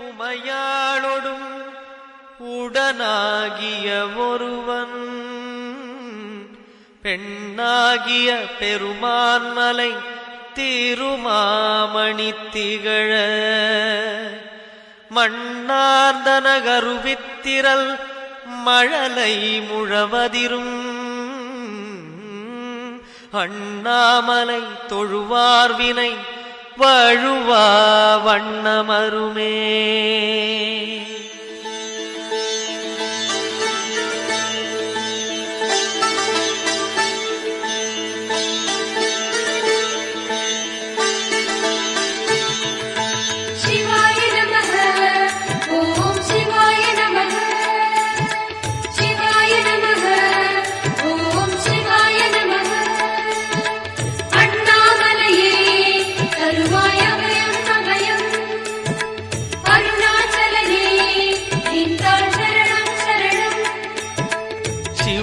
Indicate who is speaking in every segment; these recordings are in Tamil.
Speaker 1: உமையாளொடும் உடனாகிய ஒருவன் பெண்ணாகிய பெருமான்மலை திருமாமணி திகழ. மண்ணார்ந்தனகருவித்திரல் மழலை முழவதிரும் அண்ணாமலை தொழுவார்வினை வழுவா வண்ணமருமே.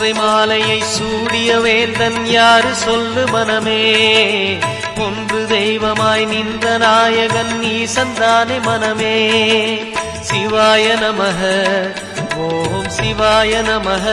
Speaker 1: கொன்றை மாலையை சூடிய வேந்தன் யாரு சொல்லு மனமே? ஒன்று தெய்வமாய் நின்ற நாயகன் ஈசந்தானே மனமே. சிவாய நமக ஓம் சிவாய நமக.